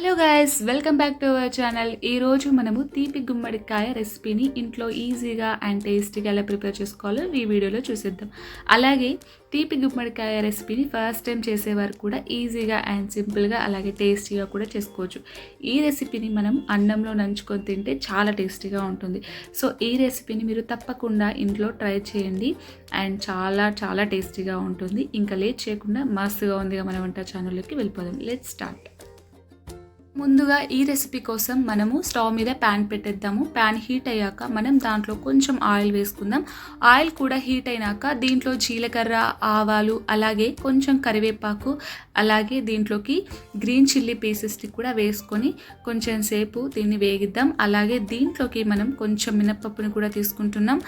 Hello guys welcome back to our channel ఈరోజు మనము తీపి గుమ్మడికాయ రెసిపీని ఇంట్లో ఈజీగా అండ్ టేస్టీగా ఎలా ప్రిపేర్ చేసుకోవాలో ఈ వీడియోలో చూసేద్దాం. అలాగే తీపి గుమ్మడికాయ రెసిపీని ఫస్ట్ టైం చేసేవారు కూడా ఈజీగా అండ్ సింపుల్గా అలాగే టేస్టీగా కూడా చేసుకోవచ్చు. ఈ రెసిపీని మనం అన్నంలో నంచుకొని తింటే చాలా టేస్టీగా ఉంటుంది. సో ఈ రెసిపీని మీరు తప్పకుండా ఇంట్లో ట్రై చేయండి అండ్ చాలా చాలా టేస్టీగా ఉంటుంది. ఇంకా లేట్ చేయకుండా మస్తుగా ఉందిగా మన వంట ఛానల్లోకి వెళ్ళిపోదాం. లెట్ స్టార్ట్ ముందుగా ఈ రెసిపీ కోసం మనము స్టవ్ మీద ప్యాన్ పెట్టేద్దాము. ప్యాన్ హీట్ అయ్యాక మనం దాంట్లో కొంచెం ఆయిల్ వేసుకుందాం. ఆయిల్ కూడా హీట్ అయినాక దీంట్లో జీలకర్ర ఆవాలు అలాగే కొంచెం కరివేపాకు అలాగే దీంట్లోకి గ్రీన్ చిల్లీ పీసెస్ని కూడా వేసుకొని కొంచెం సేపు దీన్ని వేగిద్దాం. అలాగే దీంట్లోకి మనం కొంచెం మినప్పప్పుని కూడా తీసుకుంటున్నాం.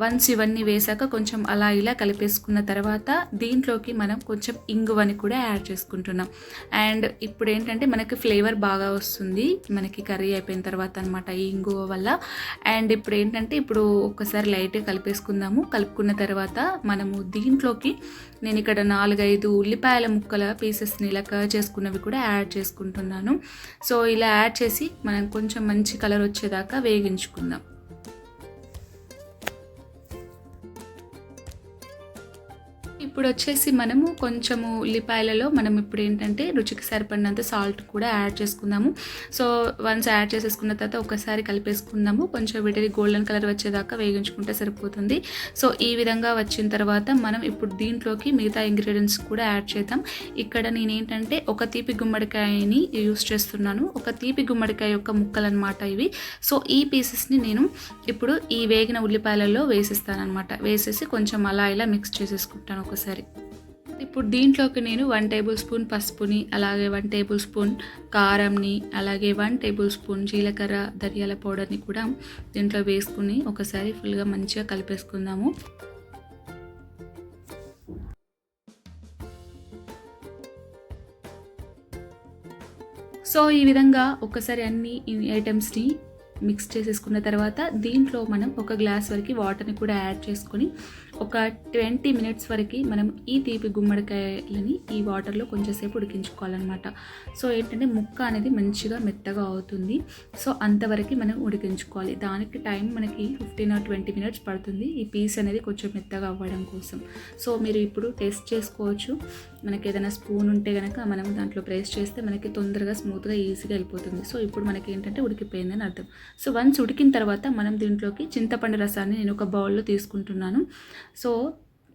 వన్స్ ఇవన్నీ వేసాక కొంచెం అలా ఇలా కలిపేసుకున్న తర్వాత దీంట్లోకి మనం కొంచెం ఇంగువని కూడా యాడ్ చేసుకుంటున్నాం. అండ్ ఇప్పుడు ఏంటంటే మనకి ఫ్లేవర్ బాగా వస్తుంది. మనకి కర్రీ అయిపోయిన తర్వాత అనమాట ఈ ఇంగువ వల్ల. అండ్ ఇప్పుడు ఏంటంటే ఇప్పుడు ఒకసారి లైట్గా కలిపేసుకుందాము. కలుపుకున్న తర్వాత మనము దీంట్లోకి నేను ఇక్కడ నాలుగైదు ఉల్లిపాయల ముక్కల పీసెస్ని ఇలా కర్ చేసుకున్నవి కూడా యాడ్ చేసుకుంటున్నాను. సో ఇలా యాడ్ చేసి మనం కొంచెం మంచి కలర్ వచ్చేదాకా వేగించుకుందాం. ఇప్పుడు వచ్చేసి మనము కొంచెము ఉల్లిపాయలలో మనం ఇప్పుడు ఏంటంటే రుచికి సరిపడినంత సాల్ట్ కూడా యాడ్ చేసుకుందాము. సో వన్స్ యాడ్ చేసేసుకున్న తర్వాత ఒకసారి కలిపేసుకుందాము. కొంచెం వీటిని గోల్డెన్ కలర్ వచ్చేదాకా వేగించుకుంటే సరిపోతుంది. సో ఈ విధంగా వచ్చిన తర్వాత మనం ఇప్పుడు దీంట్లోకి మిగతా ఇంగ్రీడియంట్స్ కూడా యాడ్ చేద్దాం. ఇక్కడ నేను ఏంటంటే ఒక తీపి గుమ్మడికాయని యూస్ చేస్తున్నాను. ఒక తీపి గుమ్మడికాయ యొక్క ముక్కలు అనమాట ఇవి. సో ఈ పీసెస్ని నేను ఇప్పుడు ఈ వేగిన ఉల్లిపాయలలో వేసిస్తాను అనమాట వేసేసి కొంచెం అలా ఇలా మిక్స్ చేసేసుకుంటాను. ఒకసారి ఇప్పుడు దీంట్లోకి నేను వన్ టేబుల్ స్పూన్ పసుపుని అలాగే వన్ టేబుల్ స్పూన్ కారంని అలాగే వన్ టేబుల్ స్పూన్ జీలకర్ర ధనియాల పౌడర్ని కూడా దీంట్లో వేసుకుని ఒకసారి ఫుల్గా మంచిగా కలిపేసుకుందాము. సో ఈ విధంగా ఒకసారి అన్ని ఐటమ్స్ని మిక్స్ చేసేసుకున్న తర్వాత దీంట్లో మనం ఒక గ్లాస్ వరకు వాటర్ని కూడా యాడ్ చేసుకొని ఒక ట్వంటీ మినిట్స్ వరకు మనం ఈ తీపి గుమ్మడికాయలని ఈ వాటర్లో కొంచెంసేపు ఉడికించుకోవాలన్నమాట. సో ఏంటంటే ముక్క అనేది మంచిగా మెత్తగా అవుతుంది. సో అంతవరకు మనం ఉడికించుకోవాలి. దానికి టైం మనకి ఫిఫ్టీన్ ఆర్ ట్వంటీ మినిట్స్ పడుతుంది ఈ పీస్ అనేది కొంచెం మెత్తగా అవ్వడం కోసం. సో మీరు ఇప్పుడు టెస్ట్ చేసుకోవచ్చు. మనకి ఏదైనా స్పూన్ ఉంటే కనుక మనం దాంట్లో ప్రెస్ చేస్తే మనకి తొందరగా స్మూత్గా ఈజీగా వెళ్ళిపోతుంది. సో ఇప్పుడు మనకి ఏంటంటే ఉడికిపోయిందని అర్థం. సో వన్స్ ఉడికిన తర్వాత మనం దీంట్లోకి చింతపండు రసాన్ని నేను ఒక బౌల్లో తీసుకుంటున్నాను. సో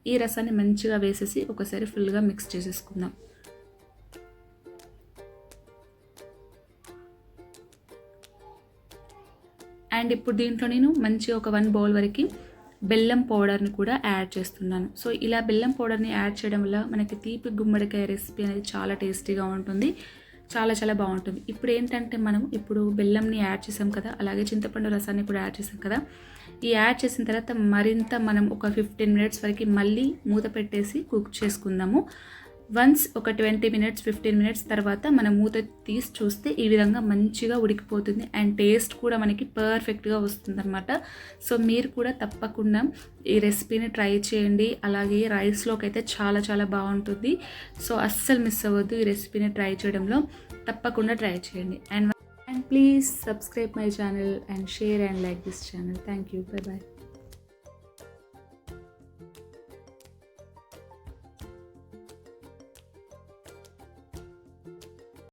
ఈ రసాన్ని మంచిగా వేసేసి ఒకసారి ఫుల్గా మిక్స్ చేసేసుకుందాం. అండ్ ఇప్పుడు దీంట్లో నేను మంచిగా ఒక వన్ బౌల్ వరకు బెల్లం పౌడర్ని కూడా యాడ్ చేస్తున్నాను. సో ఇలా బెల్లం పౌడర్ని యాడ్ చేయడం వల్ల మనకి తీపి గుమ్మడికాయ రెసిపీ అనేది చాలా టేస్టీగా ఉంటుంది. చాలా చాలా బాగుంటుంది. ఇప్పుడు ఏంటంటే మనం ఇప్పుడు బెల్లంని యాడ్ చేసాం కదా అలాగే చింతపండు రసాన్ని కూడా యాడ్ చేసాం కదా ఈ యాడ్ చేసిన తర్వాత మరింత మనం ఒక ఫిఫ్టీన్ మినిట్స్ వరకు మళ్ళీ మూత పెట్టేసి కుక్ చేసుకుందాము. వన్స్ ఒక ట్వంటీ మినిట్స్ ఫిఫ్టీన్ మినిట్స్ తర్వాత మనం మూత తీసి చూస్తే ఈ విధంగా మంచిగా ఉడికిపోతుంది అండ్ టేస్ట్ కూడా మనకి పర్ఫెక్ట్గా వస్తుంది అనమాట సో మీరు కూడా తప్పకుండా ఈ రెసిపీని ట్రై చేయండి. అలాగే రైస్లోకి అయితే చాలా చాలా బాగుంటుంది. సో అస్సలు మిస్ అవ్వద్దు ఈ రెసిపీని ట్రై చేయడంలో. తప్పకుండా ట్రై చేయండి. And and please subscribe my channel and share and like this channel thank you bye bye